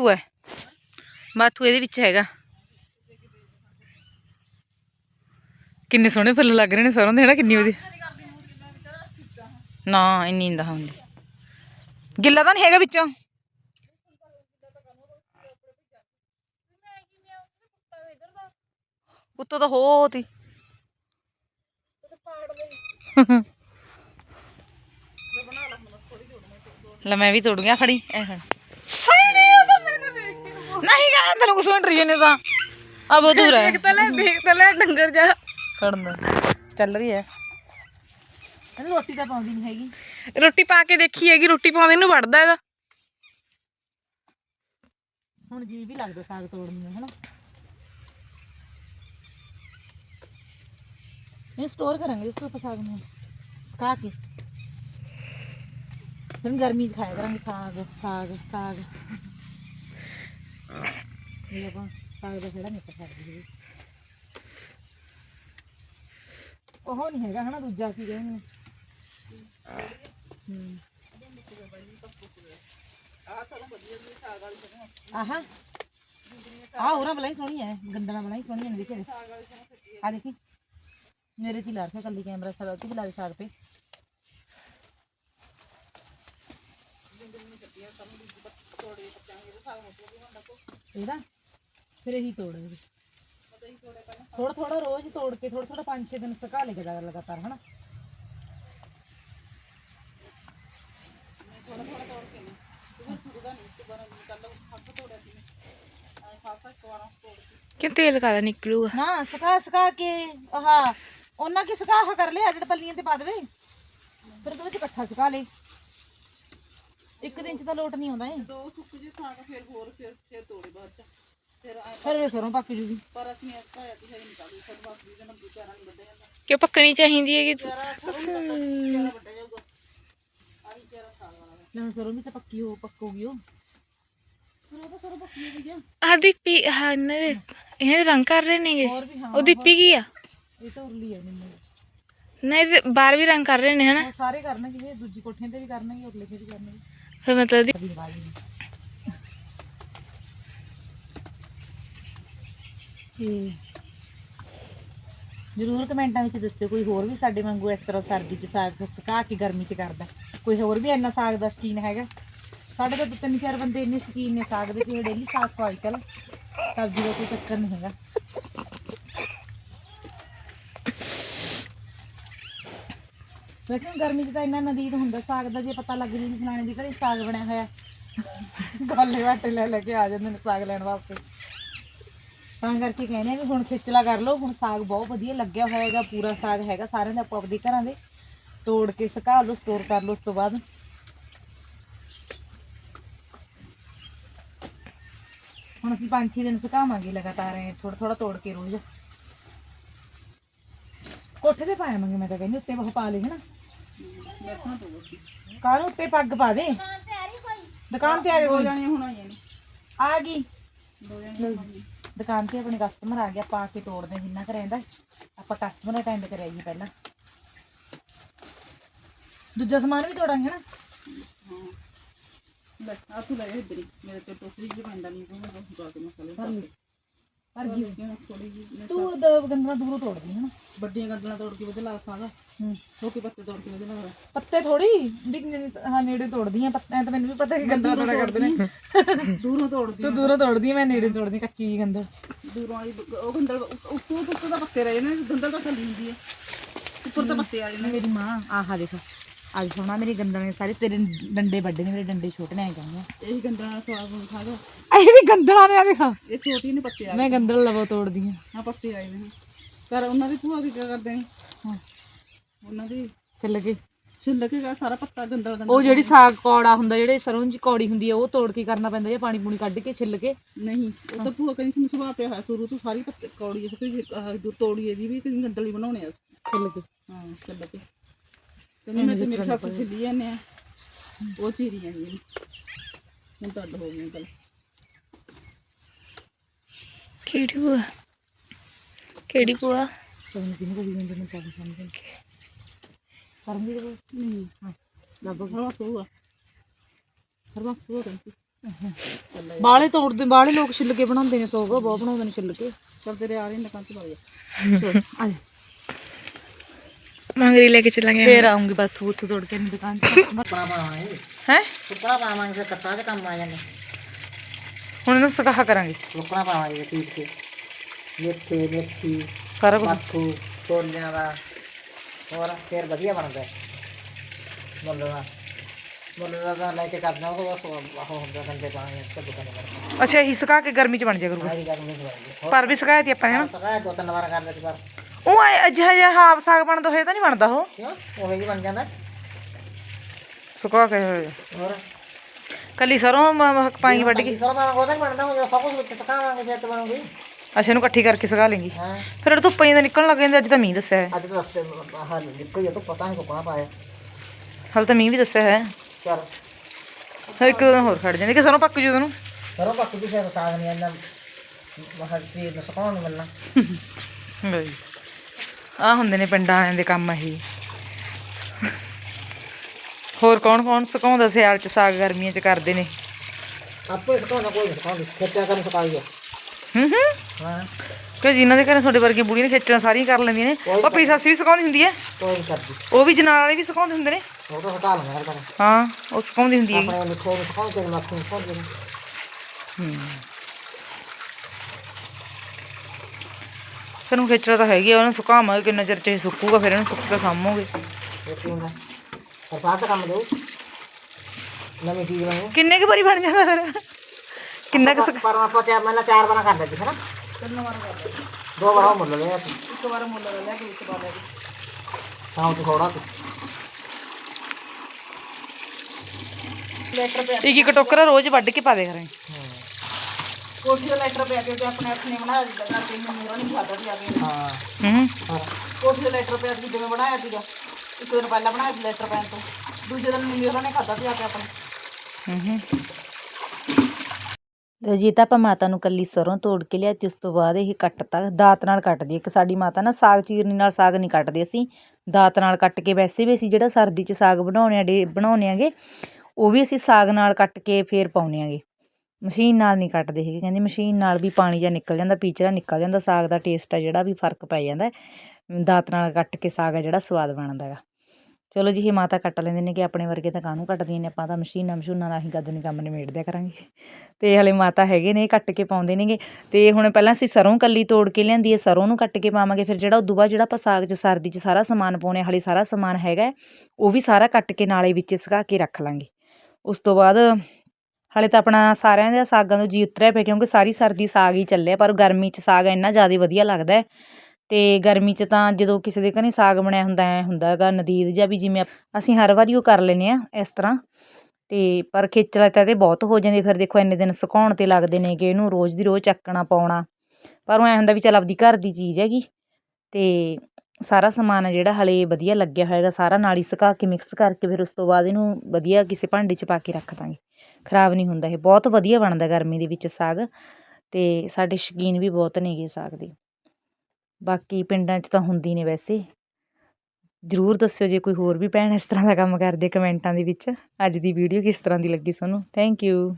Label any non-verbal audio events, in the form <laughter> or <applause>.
ਬਾਥੂ ਹੈ। ਬਾਥੂ ਇਹਦੇ ਵਿੱਚ ਹੈਗਾ। ਕਿੰਨੇ ਸੋਹਣੇ ਫੁੱਲ ਲੱਗ ਰਹੇ ਨੇ ਸਰੋਂ ਦੇ, ਹਨਾ? ਕਿੰਨੀ ਵਧੀਆ। ਨਾ, ਇੰਨੀ ਇੰਦਾ ਹੁੰਦੀ ਗਿੱਲਾ ਤਾਂ ਨਹੀਂ ਹੈਗਾ ਵਿੱਚੋਂ? ਉੱਤੋਂ ਤਾਂ ਹੋਤ ਹੀ। ਲੈ, ਮੈਂ ਵੀ ਤੋੜ ਗਿਆ ਖੜੀ ਐ ਫੜ। ਨਹੀਂ ਕਹਾਂ ਤੈਨੂੰ ਕੁਛ ਮਿੰਟ ਰਹੀ ਨੇ ਤਾਂ। ਅਬ ਦੂਰ ਹੈ। ਦੇਖ ਤਾਂ ਲੈ ਦੇਖ ਤਾਂ ਲੈ ਡੰਗਰ ਜਾ। ਖੜਨ ਚੱਲ ਰਹੀ ਹੈ। ਇਹਨੂੰ ਰੋਟੀ ਤਾਂ ਪਾਉਂਦੀ ਨਹੀਂ ਹੈਗੀ। ਰੋਟੀ ਪਾ ਕੇ ਦੇਖੀ ਹੈਗੀ ਰੋਟੀ ਪਾਉਂਦੇ ਨੂੰ ਵੜਦਾ ਇਹਦਾ। ਹੁਣ ਜੀ ਵੀ ਲੱਗਦਾ ਸਾਗ ਤੋੜਨ ਨੂੰ ਹਨਾ। ਇਹ ਸਟੋਰ ਕਰਾਂਗੇ ਇਸ ਤੋਂ ਸਾਗ ਨੂੰ। ਸੁਕਾ ਕੇ। ਫਿਰ ਗਰਮੀ ਚ ਖਾਇਆ ਕਰਾਂਗੇ ਸਾਗ ਸਾਗ ਸਾਗ। ਇਹ ਆਪਾਂ ਸਾਗ ਦਾ ਕਿਹੜਾ ਨਹੀਂ ਪਤਾ ਸਕਦੇ ਉਹ ਨਹੀਂ ਹੈਗਾ ਹਨਾ ਦੂਜਾ ਕੀ ਕਹਿੰਦੇ ਨੇ। ਹੂੰ। ਆਹਾ। ਆ ਉਹਨਾਂ ਬਲਾਈ ਸੋਹਣੀ ਹੈ ਗੰਦਲਾਂ ਬਲਾਈ ਸੋਹਣੀਆਂ ਨੇ ਦੇਖੇ ਆ ਦੇਖੀ। ਮੇਰੇ ਤੇ ਲਾ ਕੱਲੀ ਕੈਮਰਾ ਸਾਰਾ ਉੱਤੇ ਵੀ ਸਾਗ ਤੇ। ਇਹਦਾ? ਫਿਰ ਇਹੀ ਤੋੜਾਂਗੇ। ਥੋੜਾ ਥੋੜਾ ਰੋਜ਼ ਤੋੜ ਕੇ ਥੋੜਾ ਥੋੜਾ ਪੰਜ ਛੇ ਦਿਨ ਸੁਕਾ ਲੈ ਕੇ ਜਾਗਾ ਲਗਾਤਾਰ ਹਨਾ? ਕਿ ਤੇਲ ਕਾਲਾ ਨਿਕਲੂਗਾ? ਨਾ ਸੁਕਾ ਸੁਕਾ ਕੇ ਆਹ ਉਹਨਾਂ ਕੀ ਸੁਕਾ ਆਹ ਕਰ ਲਿਆ ਡੜ ਪੱਲੀਆਂ ਤੇ ਪਾ ਦੇਵੇ। ਫਿਰ ਉਹਦੇ ਵਿੱਚ ਇਕੱਠਾ ਸੁਕਾ ਲੇ ਇੱਕ ਦਿਨ ਚ ਤਾਂ ਲੋਟ ਨਹੀਂ ਆਉਂਦਾ ਇਹ। ਦੋ ਸੁੱਕ ਜੇ ਸਾਗ ਫਿਰ ਹੋਰ ਫਿਰ ਫਿਰ ਤੋੜੇ ਬਾਅਦ ਚ। ਫਿਰ ਐ ਫਿਰ ਇਹ ਸਰੋਂ ਪੱਕ ਜੂਗੀ। ਪਰ ਅਸੀਂ ਇਸ ਪਾਇਆ ਤੇ ਹੈ ਨਿਕਾਲੀ ਸਭ ਬਾਕੀ ਦੇ ਨੰਬਰ ਚਾਰਾਂ ਨੂੰ ਵੱਡੇ ਜਾਂਦਾ। ਕਿ ਪੱਕਣੀ ਚਾਹੀਦੀ ਹੈਗੀ? ਚਾਰਾ ਸਰੋਂ ਨੂੰ ਪਤਾ ਨਹੀਂ ਚਾਰਾ ਵੱਡਾ ਜਾਊਗਾ। ਆਹੀ ਚਾਰਾ ਸਾਗ ਵਾਲਾ ਹੈ। ਲੈ ਹੁਣ ਸਰੋਂ ਵੀ ਤਾਂ ਪੱਕੀ ਹੋ ਪੱਕੂਗੀ ਉਹ। ਫਿਰ ਉਹ ਤਾਂ ਸਰੋਂ ਪੱਕੀ ਹੋ ਗਈ ਆ। ਆ ਦੀਪੀ ਹਾਂ ਇਹਨਾਂ ਦੇ ਇਹਨਾਂ ਦੇ ਰੰਗ ਕਰ ਰਹੇ ਨੇਗੇ ਹੋਰ ਵੀ ਹਾਂ ਉਹ ਦੀਪੀ ਕੀ ਆ? ਇਹ ਤਾਂ ਉਰਲੀ ਹੈ ਨਿੰਮੇ ਨਹੀਂ ਇਹਦੇ ਬਾਹਰ ਵੀ ਰੰਗ ਕਰ ਰਹੇ ਨੇ ਹਨਾ? ਉਹ ਸਾਰੇ ਕਰਨਗੇ ਇਹ ਦੂਜੀ ਕੋਠੀਆਂ ਤੇ ਵੀ ਕਰਨਗੇ ਉਰਲੇ ਤੇ ਵੀ ਕਰਨਗੇ। ਫਿਰ ਮਤਲਬ ਦੀ ਤੇ ਜਰੂਰ ਕਮੈਂਟਾਂ ਵਿੱਚ ਦੱਸਿਓ, ਕੋਈ ਹੋਰ ਵੀ ਸਾਡੇ ਵਾਂਗੂ ਇਸ ਤਰ੍ਹਾਂ ਸਰਦੀ 'ਚ ਸਾਗ ਸੁਕਾ ਕੇ ਗਰਮੀ 'ਚ ਕਰਦਾ? ਕੋਈ ਹੋਰ ਵੀ ਇੰਨਾ ਸਾਗ ਦਾ ਸ਼ਕੀਨ ਹੈਗਾ? ਸਾਡੇ ਤਾਂ ਤਿੰਨ ਚਾਰ ਬੰਦੇ ਇੰਨੇ ਸ਼ਕੀਨ ਨੇ ਸਾਗ ਦੇ ਕਿ ਡੇਲੀ ਸਾਗ ਖਵਾਈ ਚੱਲ। ਸਬਜ਼ੀ ਦਾ ਕੋਈ ਚੱਕਰ ਨਹੀਂ ਹੈਗਾ। ਵੈਸੇ ਗਰਮੀ 'ਚ ਤਾਂ ਇੰਨਾ ਨਦੀਦ ਹੁੰਦਾ ਸਾਗ ਦਾ, ਜੇ ਪਤਾ ਲੱਗ ਜੇ ਵੀ ਫਲਾਣੇ ਦੀ ਘਰੇ ਸਾਗ ਬਣਿਆ ਹੋਇਆ। <laughs> ਗੱਲੇ ਵਾਟੇ ਲੈ ਲੈ ਕੇ ਆ ਜਾਂਦੇ ਨੇ ਸਾਗ ਲੈਣ ਵਾਸਤੇ। ਤਾਂ ਕਰਕੇ ਕਹਿੰਦੇ ਆ ਵੀ ਹੁਣ ਖਿੱਚਲਾ ਕਰ ਲਓ ਹੁਣ ਸਾਗ ਬਹੁਤ ਵਧੀਆ ਲੱਗਿਆ ਹੋਇਆ ਹੈਗਾ ਪੂਰਾ ਸਾਗ ਹੈਗਾ ਸਾਰਿਆਂ ਦੇ ਆਪੋ ਆਪਦੇ ਘਰਾਂ ਦੇ। ਤੋੜ ਕੇ ਸੁਕਾ ਲਓ ਸਟੋਰ ਕਰ ਲਓ ਉਸ ਤੋਂ ਬਾਅਦ। ਹੁਣ ਅਸੀਂ ਪੰਜ ਛੇ ਦਿਨ ਸੁਕਾਵਾਂਗੇ ਲਗਾਤਾਰ ਥੋੜਾ ਥੋੜਾ ਤੋੜ ਕੇ ਰੋਜ਼। ਕੋਠੇ ਤੇ ਪਾਵਾਂਗੇ ਮੈਂ ਤਾਂ ਕਹਿੰਦੀ ਉੱਤੇ ਉਹ ਪਾ ਲੈ ਹਨਾ? ਬੈਠਣਾ ਤੋਂ ਵੱਡੀ ਕਾਹਨੂੰ ਉੱਤੇ ਪੱਗ ਪਾ ਦੇ? ਦੁਕਾਨ ਤੇ ਆ ਦੋ ਕੋਈ? ਜਾਣੀਆਂ ਹੁਣ ਨੇ ਆ ਗਈ। ਦੋ ਹੋਣਗੀਆਂ। ਦੁਕਾਨ ਤੇ ਆਪਣੇ ਕਸਟਮਰ ਆ ਗਿਆ ਪਾ ਕੇ ਤੋੜਦੇ ਜਿੰਨਾ ਕੁ ਰਹਿੰਦਾ। ਆਪਾਂ ਕਸਟਮਰ ਅਟੈਂਡ ਕਰਿਆ ਜੀ ਪਹਿਲਾਂ। ਦੂਜਾ ਸਮਾਨ ਵੀ ਤੋੜਾਂਗੇ ਨਾ। ਲੈ ਆ ਤੂੰ ਲੈ ਇੱਧਰ ਹੀ। ਮੇਰੇ ਤੇ ਟੋਕਰੀ ਜਿਹੀ ਪੈਂਦਾ ਨਹੀਂ ਤੂੰ ਪਾ ਕੇ ਮਸਾਲੇ ਪਾ ਕੇ। ਪਰ ਜੀ ਥੋੜੀ ਮੈਂ ਤੂੰ ਗੰਦਲਾਂ ਦੂਰੋਂ ਤੋੜਦੀ ਹੈ ਨਾ। ਵੱਡੀਆਂ ਗੰਦਲਾਂ ਤੋੜ ਕੇ ਉਹਦੇ ਲਾ ਸਾਗਾ ਹੂੰ। ਛੋਟੇ ਪੱਤੇ ਤੋੜ ਕੇ ਉਹਦੇ ਲਾ। ਪੱਤੇ ਥੋੜੀ ਵੀ ਹਾਂ ਨੇੜੇ ਤੋੜਦੀ ਆ ਪੱਤਿਆਂ ਤਾਂ ਮੈਨੂੰ ਵੀ ਪਤਾ ਕਿ ਗੰਦਲਾਂ ਤੋੜਾ ਕਰਦੇ ਨੇ। ਦੂਰੋਂ ਤੋੜਦੀ ਤੂੰ ਦੂਰੋਂ ਤੋੜਦੀ ਆ, ਮੈਂ ਨੇੜੇ ਤੋੜਦੀ ਕੱਚੀ ਜਿਹੀ ਗੰਦਲ ਦੂਰੋਂ ਵਾਲੀ ਉਹ ਗੰਦਲ ਉੱਤੋਂ ਤੋਂ ਉੱਤੋਂ ਦਾ ਪੱਤੇ ਰਹਿ ਜਾਂਦੇ ਨੇ ਗੰਦਲ ਤਾਂ ਥੱਲੀ ਹੁੰਦੀ ਹੈ ਉੱਪਰ ਤਾਂ ਪੱਤੇ ਆ ਜਾਂਦੇ ਮੇਰੀ ਮਾਂ ਆਹਾ ਦੇਖ ਅੱਜ ਸੋਣਾ ਮੇਰੀ ਗੰਦਲਾਂ ਨੇ ਸਾਰੇ ਤੇਰੇ ਡੰਡੇ ਵੱਡੇ ਨੇ ਮੇਰੇ ਡੰਡੇ ਛੋਟੇ ਨੇ ਐ ਕਹਿੰਦੀਆਂ ਇਹੀ ਗੰਦਲਾਂ ਨਾਲ ਸਵਾਦ ਨੂੰ ਖਾਗਾ ਇਹ ਵੀ ਗੰਦਲਾਂ ਨੇ ਆ ਦੇਖ। ਇਹ ਛੋਟੀ ਨੇ ਪੱਤੇ ਆ ਮੈਂ ਗੰਦਲ ਲਵੋ ਤੋੜਦੀ ਆ। ਆ ਪੱਤੇ ਆਏ ਨੇ। ਪਰ ਉਹਨਾਂ ਦੀ ਭੂਆ ਵੀ ਕੀ ਕਰਦੇ ਨੇ? ਹਾਂ। ਉਹਨਾਂ ਦੀ ਛਿੱਲ ਕੇ। ਛਿੱਲਕੇਗਾ ਸਾਰਾ ਪੱਤਾ ਗੰਦਲ ਦਾ ਉਹ ਜਿਹੜੀ ਸਾਗ ਕੌੜਾ ਹੁੰਦਾ ਜਿਹੜੇ ਸਰੋਂ ਦੀ ਕੌੜੀ ਹੁੰਦੀ ਆ ਉਹ ਤੋੜ ਕੇ ਕਰਨਾ ਪੈਂਦਾ ਜਾਂ ਪਾਣੀ ਪੂਣੀ ਕੱਢ ਕੇ ਛਿੱਲ ਕੇ। ਨਹੀਂ ਉਹ ਤਾਂ ਭੂਆ ਕਹਿੰਦੀ ਸੀ ਸੁਭਾਅ ਪਿਆ ਹੋਇਆ ਸ਼ੁਰੂ ਤੋਂ ਸਾਰੀ ਪੱਤੇ ਕੌੜੀ ਇਸ ਕੋਈ ਆਹ ਦੋ ਤੋੜੀ ਇਹਦੀ ਵੀ ਤੇ ਗੰਦਲ ਹੀ ਬਣਾਉਣੇ ਆ। ਛਿੱਲ ਕੇ। ਹਾਂ ਛਿੱਲ ਕੇ। ਕਹਿੰਦੀ ਮੈਂ ਤੇ ਮੇਰੀ ਸੱਸ ਛਿੱਲੀ ਜਾਂਦੇ ਆ। ਉਹ ਚੀਰੀ ਜਾਂਦੀ ਨੇ ਹੁਣ ਤਾਂ ਅੱਡ ਹੋ ਗਈ ਗੱਲ। ਕਿਹੜੀ ਭੂਆ? ਕਿਹੜੀ ਭੂਆ ਪਤਾ ਨਹੀਂ ਕਿਹਨੂੰ ਕੋਈ ਜਾਂਦੇ ਨੇ ਚਾਹ ਸਮਝ ਕਰਮੀ ਦੇ ਨਹੀਂ ਹਾਂ ਲੱਭ ਹਰਵਾਸ ਹੋਊਗਾ ਹਰਵਾਸ ਹੋਊਗਾ ਕਹਿੰਦੀ ਬਾਲੇ ਤੋੜਦੇ ਬਾਲੇ ਲੋਕ ਛਿੱਲ ਕੇ ਬਣਾਉਂਦੇ ਨੇ ਸੋਗ ਬਹੁਤ ਬਣਾਉਂਦੇ ਨੇ ਛਿੱਲ ਕੇ ਚੱਲ ਤੇਰੇ ਆ ਰਹੇ ਨੇ ਕੰਚ ਪਾ ਜਾ ਚਲ ਆ ਜਾ ਮੰਗਰੀ ਲੈ ਕੇ ਚਲਾਂਗੇ ਫੇਰ ਆਉਂਗੀ ਬਸ ਥੂ ਥੂ ਤੋੜ ਕੇ ਆਪਣੀ ਦੁਕਾਨ ਚ ਸੁੱਕਣਾ ਪਾਵਾਂਗੇ ਹੈ ਸੁੱਕਣਾ ਪਾਵਾਂਗੇ ਫਿਰ ਕੱਟਾਂ ਦੇ ਕੰਮ ਆ ਜਾਂਦੇ ਹੁਣ ਇਹਨੂੰ ਸੁਕਾਹਾ ਕਰਾਂਗੇ ਸੁੱਕਣਾ ਪਾਵਾਂਗੇ ਪੀਟ ਕੇ ਮੇਥੇ ਮੇਥੀ ਸਾਰਾ ਕੁਝ ਮੱਖੂ ਛੋਲਿਆਂ ਦਾ। ਹੋਰ ਫਿਰ ਵਧੀਆ ਬਣਦਾ। ਮੁੱਲ ਦਾ। ਮੁੱਲ ਦਾ ਤਾਂ ਲੈ ਕੇ ਕਰਨਾ ਉਹ ਬਸ ਉਹ ਹੁੰਦਾ ਗੰਦੇ ਪਾਣੀ ਕੱਢ ਕੇ ਕਰਨਾ ਅੱਛਾ ਇਹੀ ਸੁਕਾ ਕੇ ਗਰਮੀ ਚ ਬਣ ਜਾ ਕਰੂਗਾ। ਸਾਰੀ ਗਰਮੀ ਚ ਬਣਦੀ ਪਰ ਵੀ ਸੁਕਾਇਆ ਤੀ ਆਪਾਂ ਨੇ ਨਾ ਸਗਾ ਦੋ ਤਿੰਨ ਵਾਰ ਕਰ ਲਈ ਪਰ। ਉਹ ਅਜਿਹਾ ਜਿਹਾ ਹਾਫ ਸਾਗ ਬਣਦਾ ਹੋਇਆ ਤਾਂ ਨਹੀਂ ਬਣਦਾ ਉਹ? ਕਿਉਂ? ਉਹ ਹੀ ਬਣ ਜਾਂਦਾ। ਸੁਕਾ ਕੇ ਹੋਇਆ ਹੋਰ? ਕੱਲੀ ਸਰੋਂ ਮ- ਮ- ਪਾਈ ਵੱਢ ਕੇ। ਸਰ ਪਾਵਾਂਗੇ ਉਹਦਾ ਨੀ ਬਣਦਾ ਹੁਣ ਸਭ ਕੁਝ ਵਿੱਚ ਸਕਾਵਾਂਗੇ ਫਿਰ ਤਾਂ ਬਣੂਗੀ। ਅੱਛਾ ਇਹਨੂੰ ਇਕੱਠੀ ਕਰਕੇ ਸੁਕਾ ਲੇਂਗੀ। ਹਾਂ। ਫਿਰ ਇਹ ਧੁੱਪਾਂ ਜਿਹਾ ਨਿਕਲਣ ਲੱਗ ਜਾਂਦੇ ਅੱਜ ਤਾਂ ਮੀਂਹ ਦੱਸਿਆ ਹੈ ਅੱਜ ਤਾਂ ਰਸਤੇ ਹਾਲ ਨਿਕਲ ਜਾ ਤੂੰ ਪਤਾ ਨਹੀਂ ਸੁੱਕਣਾ ਪਾਇਆ। ਹਾਲੇ ਤਾਂ ਮੀਂਹ ਵੀ ਦੱਸਿਆ ਹੈ ਚਲ। ਫਿਰ ਇੱਕ ਦਿਨ ਹੋਰ ਖੜ ਜਾਂਦੇ ਕਿ ਸਰੋਂ ਪੱਕ ਜੂ ਤੈਨੂੰ ਸਰੋਂ ਪੱਕ ਵੀ ਫਿਰ ਸਾਗ ਨਹੀਂ ਇੰਨਾ ਮਹਰ ਚੀਜ਼ ਨੂੰ ਸੁਕਾਉਣ ਨੂੰ ਮਿਲਣਾ। ਆ ਹੁੰਦੇ ਨੇ ਪਿੰਡਾਂ ਵਾਲਿਆਂ ਦੇ ਕੰਮ ਇਹ। ਹੋਰ ਕੌਣ ਕੌਣ ਸੁਕਾਉਂਦਾ ਸਿਆਲ ਚ ਸਾਗ ਗਰਮੀਆਂ ਚ ਕਰਦੇ ਨੇ? ਆਪੇ ਸੁਕਾਉਣਾ ਕੋਈ ਨਹੀਂ ਸੁਕਾਉਂਦੀ। ਖੇਚਾ ਕਰਨ ਸੁਕਾਈ ਆ। ਹੂੰ ਹੂੰ ਹਾਂ ਕਿ ਜਿਨ੍ਹਾਂ ਦੇ ਘਰੇ ਤੁਹਾਡੇ ਵਰਗੀ ਬੁੜੀਆਂ ਨੇ ਖੇਚਣਾ ਸਾਰੀਆਂ ਕਰ ਲੈਂਦੀਆਂ ਨੇ। ਪੱਪੀ ਸੱਸ ਵੀ ਸੁਕਾਉਂਦੀ ਹੁੰਦੀ ਹੈ। ਕੋਈ ਨਹੀਂ। ਕਰਦੀ ਉਹ ਵੀ ਜਨਾਲ ਵਾਲੇ ਵੀ ਸੁਕਾਉਂਦੇ ਹੁੰਦੇ ਨੇ। ਉਹ ਤਾਂ ਹਟਾ ਲਵਾਂ ਹਰ ਹਾਂ ਉਹ ਸੁਕਾਉਂਦੀ ਹੁੰਦੀ ਹੈ। ਆਪਣੇ ਲਿਖੋ ਨੂੰ ਸੁਕਾਉਂ ਤੇ ਮੱਕੀ ਨੂੰ ਸੁਕਾਉਂ ਦੇ ਫਿਰ ਨੂੰ ਖੇਚਣਾ ਤਾਂ ਹੈਗੀ ਆ ਉਹਨੂੰ ਸੁਕਾਵਾਂਗੇ ਕਿੰਨਾ ਚਿਰ ਇਹ ਸੁੱਕੂਗਾ ਫਿਰ ਇਹਨੂੰ ਸੁੱਕ ਕੇ ਸਾਂਭੋਗੇ ਇਹ ਕੀ ਹੁੰਦਾ? ਬਰਸਾਤ ਦਾ ਕੰਮ ਦੇਉ ਨਵੀਂ ਚੀਜ਼ ਬਣੂ ਕਿੰਨੇ ਕੁ ਵਾਰੀ ਬਣ ਜਾਂਦਾ ਫਿਰ? ਕਿੰਨਾ ਕੁ ਸੁਕਾ- ਪਰ ਆਪਾਂ ਚਾਰ ਮਹੀਨਾ ਚਾਰ ਵਾਰ ਕਰ ਦਿੰਦੇ ਹੈ ਨਾ ਦੋ ਵਾਰ ਉਹ ਮੁੱਲ ਲਿਆ ਸੀ ਇੱਕ ਵਾਰ ਮੁੱਲ ਲੈ ਲਿਆ ਕਿ ਇੱਕ ਵਾਰ ਲੈ ਤਾਂ ਤੂੰ ਥੋੜਾ ਤੂੰ ਲੈਟਰ ਪਿਆ ਇੱਕ ਇੱਕ ਟੋਕਰਾ ਰੋਜ਼ ਵੱਢ ਕੇ ਪਾ ਦੇ ਕਰਾਂਗੇ ਕੋਠੀ ਦਾ ਲੈਟਰ ਪਿਆ ਕੇ ਤੇ ਆਪਣੇ ਹੱਥ ਨੇ ਬਣਾਇਆ ਜਿੱਦਾਂ ਕਰਕੇ ਇਹਨੇ ਮੇਰਾ ਨਹੀਂ ਖਾਦਾ ਸੀ ਆ ਕੇ ਹਾਂ ਹੂੰ ਹਾਂ ਕੋਠੀ ਦਾ ਲੈਟਰ ਪਿਆ ਸੀ ਜਿਵੇਂ ਬਣਾਇਆ ਸੀਗਾ ਇੱਕ ਦਿਨ ਪਹਿਲਾਂ ਬਣਾਇਆ ਸੀ ਲੈਟਰ ਪੈਨ ਤੋਂ ਦੂਜੇ ਦਿਨ ਮੰਮੀ ਉਹਨਾਂ ਨੇ ਖਾਦਾ ਸੀ ਆ ਕੇ ਆਪਣੇ ਹੂੰ ਲਓ ਜੀ ਤਾਂ ਆਪਾਂ ਮਾਤਾ ਨੂੰ ਕੱਲੀ ਸਰੋਂ ਤੋੜ ਕੇ ਲਿਆਤੀ, ਉਸ ਤੋਂ ਬਾਅਦ ਇਹ ਕੱਟਤਾ ਦਾਤ ਨਾਲ ਕੱਟਦੀ ਇੱਕ ਸਾਡੀ ਮਾਤਾ ਨਾ ਸਾਗ ਚੀਰਨੀ ਨਾਲ ਸਾਗ ਨਹੀਂ ਕੱਟਦੇ ਅਸੀਂ। ਦਾਤ ਨਾਲ ਕੱਟ ਕੇ ਵੈਸੇ ਵੀ ਅਸੀਂ ਜਿਹੜਾ ਸਰਦੀ 'ਚ ਸਾਗ ਬਣਾਉਣੇ ਆ, ਡੇ ਬਣਾਉਣੇ ਆਗੇ, ਉਹ ਵੀ ਅਸੀਂ ਸਾਗ ਨਾਲ ਕੱਟ ਕੇ ਫੇਰ ਪਾਉਣੇ ਆਗੇ। ਮਸ਼ੀਨ ਨਾਲ ਨਹੀਂ ਕੱਟਦੇ ਹੈਗੇ, ਕਹਿੰਦੇ ਮਸ਼ੀਨ ਨਾਲ ਵੀ ਪਾਣੀ ਜਿਹਾ ਨਿਕਲ ਜਾਂਦਾ, ਪੀਚਰਾ ਨਿਕਲ ਜਾਂਦਾ, ਸਾਗ ਦਾ ਟੇਸਟ ਆ ਜਿਹੜਾ ਵੀ ਫ਼ਰਕ ਪੈ ਜਾਂਦਾ। ਦਾਤ ਨਾਲ ਕੱਟ ਕੇ ਸਾਗ ਆ ਜਿਹੜਾ ਸਵਾਦ ਬਣਦਾ ਹੈਗਾ। ਚਲੋ ਜੀ, ਇਹ ਮਾਤਾ ਕੱਟ ਲੈਂਦੇ ਨੇ ਕਿ ਆਪਣੇ ਵਰਗੇ ਤਾਂ ਕਾਹਨੂੰ ਕੱਟਦੀਆਂ ਨੇ, ਆਪਾਂ ਤਾਂ ਮਸ਼ੀਨਾਂ ਮਸ਼ੂਨਾਂ ਨਾਲ ਹੀ ਗੱਦ ਨਹੀਂ ਕੰਮ ਨਿਬੇੜ ਦਿਆ ਕਰਾਂਗੇ। ਤੇ ਹਲੇ ਮਾਤਾ ਹੈਗੇ ਨੇ ਕੱਟ ਕੇ ਪਾਉਂਦੇ ਨੇਗੇ। ਤੇ ਹੁਣ ਪਹਿਲਾਂ ਅਸੀਂ ਸਰੋਂ ਕੱਲੀ ਤੋੜ ਕੇ ਲਿਆਂਦੀ ਹੈ, ਸਰੋਂ ਨੂੰ ਕੱਟ ਕੇ ਪਾਵਾਂਗੇ, ਫਿਰ ਜਿਹੜਾ ਉਦੋਂ ਬਾਅਦ ਜਿਹੜਾ ਆਪਾਂ ਸਾਗ 'ਚ, ਸਰਦੀ 'ਚ ਸਾਰਾ ਸਮਾਨ ਪਾਉਣੇ ਹਲੇ ਸਾਰਾ ਸਮਾਨ ਹੈਗਾ ਉਹ ਵੀ ਸਾਰਾ ਕੱਟ ਕੇ ਨਾਲੇ ਵਿੱਚ ਸੁਕਾ ਕੇ ਰੱਖ ਲਾਂਗੇ। ਉਸ ਤੋਂ ਬਾਅਦ ਹਲੇ ਤਾਂ ਆਪਣਾ ਸਾਰਿਆਂ ਦੇ ਸਾਗਾਂ ਤੋਂ ਜੀ ਉਤਰਿਆ ਪਿਆ, ਕਿਉਂਕਿ ਸਾਰੀ ਸਰਦੀ ਸਾਗ ਹੀ ਚੱਲਿਆ, ਪਰ ਗਰਮੀ 'ਚ ਸਾਗ ਇੰਨਾ ਜ਼ਿਆਦਾ ਵਧੀਆ ਲੱਗਦਾ ਅਤੇ ਗਰਮੀ 'ਚ ਤਾਂ ਜਦੋਂ ਕਿਸੇ ਦੇ ਘਰੇ ਸਾਗ ਬਣਿਆ ਹੁੰਦਾ, ਐਂ ਹੁੰਦਾ ਹੈਗਾ, ਨਦੀਦ ਜਾਂ ਵੀ ਜਿਵੇਂ ਅਸੀਂ ਹਰ ਵਾਰੀ ਉਹ ਕਰ ਲੈਂਦੇ ਹਾਂ ਇਸ ਤਰ੍ਹਾਂ। ਅਤੇ ਪਰ ਖੇਚਲਾ ਤਾਂ ਇਹਦੇ ਬਹੁਤ ਹੋ ਜਾਂਦੀ ਫਿਰ ਦੇਖੋ ਇੰਨੇ ਦਿਨ ਸੁਕਾਉਣ ਤੇ ਲੱਗਦੇ ਨੇ ਕਿ ਇਹਨੂੰ, ਰੋਜ਼ ਦੀ ਰੋਜ਼ ਚੱਕਣਾ ਪਾਉਣਾ। ਪਰ ਉਹ ਐਂ ਹੁੰਦਾ ਵੀ ਚੱਲ ਆਪਦੀ ਘਰ ਦੀ ਚੀਜ਼ ਹੈਗੀ। ਅਤੇ ਸਾਰਾ ਸਮਾਨ ਆ ਜਿਹੜਾ ਹਾਲੇ ਵਧੀਆ ਲੱਗਿਆ ਹੋਇਆ ਹੋਏਗਾ ਸਾਰਾ ਨਾਲ ਹੀ ਸੁਕਾ ਕੇ ਮਿਕਸ ਕਰਕੇ ਫਿਰ ਉਸ ਤੋਂ ਬਾਅਦ ਇਹਨੂੰ ਵਧੀਆ ਕਿਸੇ ਭਾਂਡੇ 'ਚ ਪਾ ਕੇ ਰੱਖ ਦਾਂਗੇ। ਖਰਾਬ ਨਹੀਂ ਹੁੰਦਾ ਇਹ, ਬਹੁਤ ਵਧੀਆ ਬਣਦਾ ਗਰਮੀ ਦੇ ਵਿੱਚ ਸਾਗ। ਅਤੇ ਸਾਡੇ ਸ਼ੌਕੀਨ ਵੀ ਬਹੁਤ ਨੇਗੇ ਸਾਗ ਦੇ। ਬਾਕੀ ਪਿੰਡਾਂ 'ਚ ਤਾਂ ਹੁੰਦੀ ਨੇ ਵੈਸੇ। ਜ਼ਰੂਰ ਦੱਸਿਓ ਜੇ ਕੋਈ ਹੋਰ ਵੀ ਭੈਣ ਇਸ ਤਰ੍ਹਾਂ ਦਾ ਕੰਮ ਕਰਦੇ ਕਮੈਂਟਾਂ ਦੇ ਵਿੱਚ। ਅੱਜ ਦੀ ਵੀਡੀਓ ਕਿਸ ਤਰ੍ਹਾਂ ਦੀ ਲੱਗੀ ਤੁਹਾਨੂੰ? Thank you